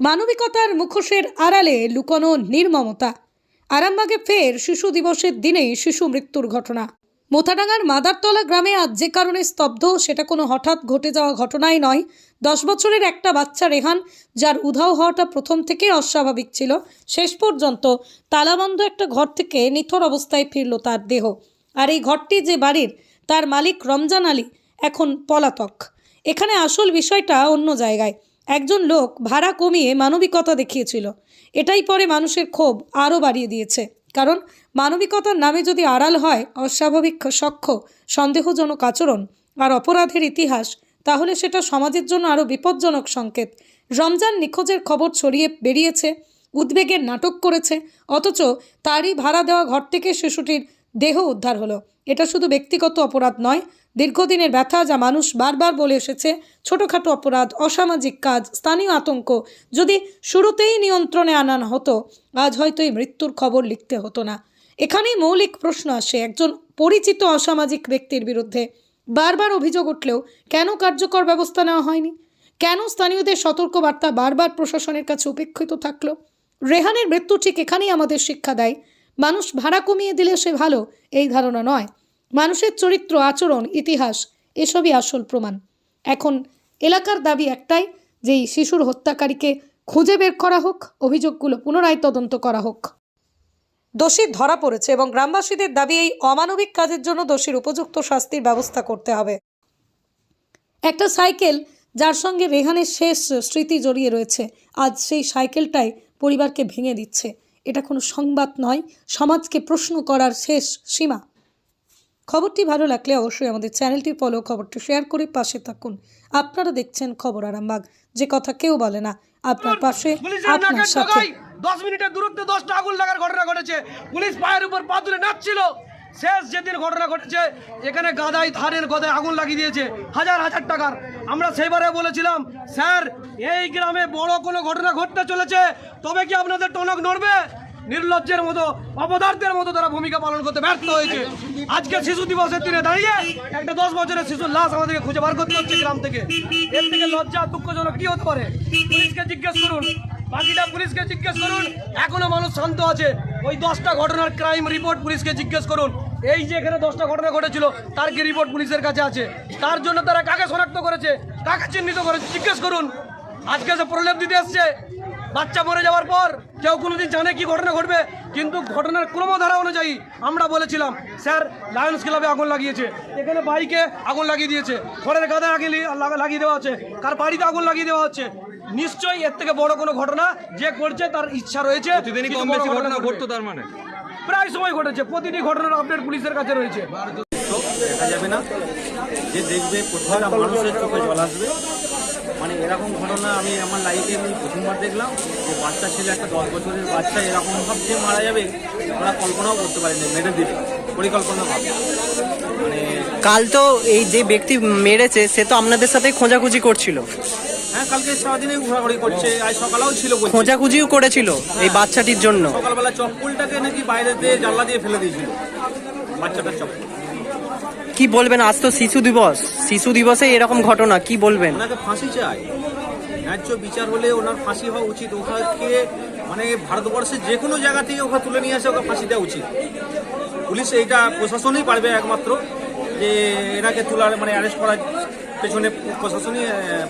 মানবিকতার মুখোশের আড়ালে লুকোনো নির্মমতা। আরামবাগে ফের শিশু দিবসের দিনেই শিশু মৃত্যুর ঘটনা। মোথাডাঙ্গার মাদারতলা গ্রামে আজ যে কারণে স্তব্ধ, সেটা কোনো হঠাৎ ঘটে যাওয়া ঘটনাই নয়। দশ বছরের একটা বাচ্চা রেহান, যার উধাও হওয়াটা প্রথম থেকে অস্বাভাবিক ছিল, শেষ পর্যন্ত তালাবন্ধ একটা ঘর থেকে নিথর অবস্থায় ফিরল তার দেহ। আর এই ঘরটি যে বাড়ির, তার মালিক রমজান আলী, এখন পলাতক। এখানে আসল বিষয়টা অন্য জায়গায়। একজন লোক ভাড়া কমিয়ে মানবিকতা দেখিয়েছিল। এটাই পরে মানুষের ক্ষোভ আরও বাড়িয়ে দিয়েছে। কারণ মানবিকতার নামে যদি আড়াল হয়, অস্বাভাবিক সক্ষ সন্দেহজনক আচরণ আর অপরাধের ইতিহাস, তাহলে সেটা সমাজের জন্য আরও বিপজ্জনক সংকেত। রমজান নিখোঁজের খবর ছড়িয়ে বেরিয়েছে, উদ্বেগের নাটক করেছে, অথচ তারই ভাড়া দেওয়া ঘর থেকে শিশুটির দেহ উদ্ধার হলো। এটা শুধু ব্যক্তিগত অপরাধ নয় দীর্ঘদিনের ব্যথা যা মানুষ বারবার বলে এসেছে, ছোটোখাটো অপরাধ, অসামাজিক কাজ, স্থানীয় আতঙ্ক যদি শুরুতেই নিয়ন্ত্রণে আনানো হতো, আজ হয়তো এই মৃত্যুর খবর লিখতে হতো না। এখানেই মৌলিক প্রশ্ন আসে, একজন পরিচিত অসামাজিক ব্যক্তির বিরুদ্ধে। বারবার অভিযোগ উঠলেও কেন কার্যকর ব্যবস্থা নেওয়া হয়নি? কেন স্থানীয়দের সতর্কবার্তা বারবার প্রশাসনের কাছে উপেক্ষিত থাকল? রেহানের মৃত্যু ঠিক এখানেই আমাদের শিক্ষা দেয়। মানুষ ভাড়া কমিয়ে দিলে সে ভালো, এই ধারণা নয়। মানুষের চরিত্র, আচরণ, ইতিহাস, এসবই আসল প্রমাণ। এখন এলাকার দাবি একটাই যে শিশুর হত্যাকারীকে খুঁজে বের করা হোক, অভিযোগগুলো পুনরায় তদন্ত করা হোক। দোষী ধরা পড়েছে এবং গ্রামবাসীদের দাবি এই অমানবিক কাজের জন্য দোষীর উপযুক্ত শাস্তির ব্যবস্থা করতে হবে। একটা সাইকেল যার সঙ্গে রেহানের শেষ স্মৃতি জড়িয়ে রয়েছে। আজ সেই সাইকেলটাই পরিবারকে ভেঙে দিচ্ছে। এটা কোনো সংবাদ নয়, সমাজকে প্রশ্ন করার শেষ সীমা। খবরটি ভালো লাগলে অবশ্যই আমাদের চ্যানেলটি ফলো খবরটি শেয়ার করে পাশে থাকুন। আপনারা দেখছেন খবর আরামবাগ। যে কথা কেউ বলে না আপনার পাশে আপনার সাথে। দশ মিনিটের দূরত্বে দশটা আগুন লাগার ঘটনা ঘটেছে। পুলিশ পায়ের উপর পা তুলে নাচছিল। শেষ যেদিন ঘটনা ঘটেছে এখানে গাদাই ধানের গদায় আগুন লাগিয়ে দিয়েছে হাজার হাজার টাকার। আমরা সেইবারে বলেছিলাম স্যার এই গ্রামে বড় কোনো ঘটনা ঘটতে চলেছে তবে কি আপনাদের টনক নড়বে? নির্লজ্জের মতো, অপদার্থের মতো তারা ভূমিকা পালন করতে ব্যর্থ হয়েছে। আজকে শিশু দিবসের দিনে দাঁড়িয়ে একটা দশ বছরের শিশুর লাশ আমাদেরকে খুঁজে বার করতে হচ্ছে গ্রাম থেকে। এর থেকে লজ্জা দুঃখজনক কি হতে পারে? পুলিশকে জিজ্ঞেস করুন। বাকিটা পুলিশকে জিজ্ঞেস করুন। এখনও মানুষ শান্ত আছে। ওই দশটা ঘটনার ক্রাইম রিপোর্ট পুলিশকে জিজ্ঞেস করুন। এই যে এখানে দশটা ঘটনা ঘটেছিল, তার কি রিপোর্ট পুলিশের কাছে আছে? তার জন্য তারা কাকে শনাক্ত করেছে? কাকে চিহ্নিত করেছে? জিজ্ঞেস করুন। আজকে সে প্রলেপ দিতে এসছে বাচ্চা মরে যাওয়ার পর কেউ কোনোদিন জানে কি ঘটনা ঘটবে কিন্তু ঘটনার ক্রমধারা অনুযায়ী আমরা বলেছিলাম স্যার লায়ন্স ক্লাবে আগুন লাগিয়েছে। এখানে বাইকে আগুন লাগিয়ে দিয়েছে। ঘরের গাদায় আগে লাগিয়ে দেওয়া হচ্ছে কার বাড়িতে আগুন লাগিয়ে দেওয়া হচ্ছে? নিশ্চয়ই এর থেকে বড় কোনো ঘটনা যে করছে তার ইচ্ছা রয়েছে। ঘটনা ঘটতো তার মানে। প্রায় সময় ঘটেছে। প্রতিটি ঘটনার আপডেট পুলিশের কাছে রয়েছে। দেখা যাবে না। যে দেখবে প্রত্যেকটা মানুষের চোখে জল আসবে। মানে এরকম ঘটনা আমি আমার লাইফে আমি প্রথমবার দেখলাম যে বাচ্চা ছেলে একটা দশ বছরের বাচ্চা এরকম ভাব যে মারা যাবে ওরা কল্পনাও করতে পারি পারেনি মেরে দিবে পরিকল্পনা ভাবে মানে কাল তো এই যে ব্যক্তি মেরেছে সে তো আপনাদের সাথে খোঁজাখুঁজি করছিল। হ্যাঁ কালকে সারাদিনে ঘোরাঘুরি করছে আজ সকালেও ছিল খোঁজাখুঁজিও করেছিল এই বাচ্চাটির জন্য। সকালবেলা চপ্পলটাকে নাকি বাইরে দিয়ে জানলা দিয়ে ফেলে দিয়েছিল বাচ্চাটার চপ্পল। কি বলবেন? আজ তো শিশু দিবস। শিশু দিবসে এরকম ঘটনা কি বলবেন? ওনাকে ফাঁসি চাই। ন্যায্য বিচার হলে ওনার ফাঁসি হওয়া উচিত। ওখানে মানে ভারতবর্ষের যে কোনো জায়গা থেকে ওকে তুলে নিয়ে আসে ওকে ফাঁসি দেওয়া উচিত। পুলিশ এইটা প্রশাসনই পারবে একমাত্র যে এনাকে তোলার মানে অ্যারেস্ট করার পেছনে প্রশাসনই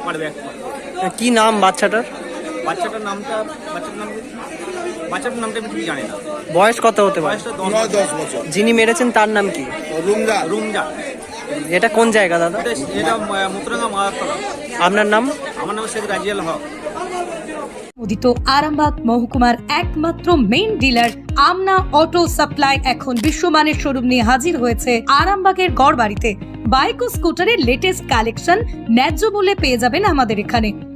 পারবে একমাত্র। কি নাম বাচ্চাটার? বাচ্চাটার নামটা বাচ্চাটার নাম বাচ্চাটার নামটা আমি ঠিক জানি না। বয়স কত হতে পারে? বয়সটা দশ নয় দশ বছর। যিনি মেরেছেন তার নাম কি? রুমজা। রুমজা। এটা কোন জায়গা দাদা? এটা এটা মুতরাঙ্গা মারাতলা আপনার নাম? আমার নাম শেখ রাজিয়াল হক। উদিত আরামবাগ মহকুমার একমাত্র main dealer Amna auto supply এখন বিশ্বমানের শোরুম নিয়ে হাজির হয়েছে আরামবাগের গড় বাড়িতে বাইক ও স্কুটারের লেটেস্ট কালেকশন ন্যায্য মূল্যে পেয়ে যাবেন আমাদের এখানে।